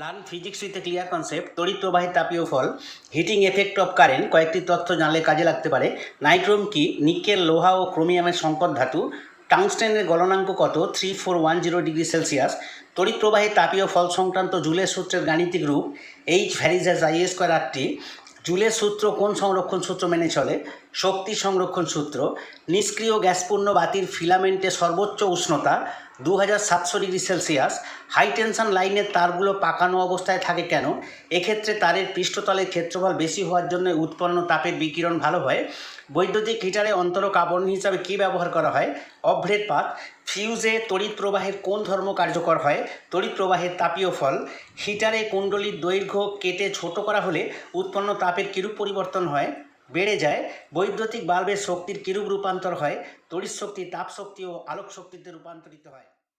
Learn physics with a clear concept, তড়িৎ প্রবাহের তাপীয় ফল, হিটিং এফেক্ট অফ কারেন্ট, কয়েকটি তথ্য জানলে কাজে লাগতে পারে। নাইট্রোম কি? নিকেল, লোহা ও ক্রোমিয়ামের সংকট ধাতু। টাংস্টেনের গলনাঙ্ক কত? Three four one zero degree Celsius. তড়িৎ প্রবাহের তাপীয় ফল সংক্রান্ত জুলের সূত্রের গাণিতিক রূপ H varies as I square R T জুলের সূত্র কোন সংরক্ষণ সূত্র মেনে চলে? শক্তি সংরক্ষণ সূত্র। নিষ্ক্রিয় গ্যাসপূর্ণ বাতির ফিলামেন্টে সর্বোচ্চ উষ্ণতা দু হাজার সাতশো ডিগ্রি সেলসিয়াস। হাই টেনশন লাইনের তারগুলো পাকানো অবস্থায় থাকে কেন? এক্ষেত্রে তারের পৃষ্ঠতলের ক্ষেত্রফল বেশি হওয়ার জন্য উৎপন্ন তাপের বিকিরণ ভালো হয়। বৈদ্যুতিক হিটারে অন্তরক আবরণ হিসাবে কী ব্যবহার করা হয়? অভ্রেট পাত। ফিউজে তড়িৎ প্রবাহের কোন ধর্ম কার্যকর হয়? তড়িৎ প্রবাহের তাপীয় ফল। হিটারে কুণ্ডলীর দৈর্ঘ্য কেটে ছোট করা হলে উৎপন্ন তাপের কিরূপ পরিবর্তন হয়? বেড়ে যায়। বৈদ্যুতিক বাল্বের শক্তির কিরূপ রূপান্তর হয়? তড়িৎ শক্তি তাপ শক্তি ও আলোক শক্তিতে রূপান্তরিত হয়।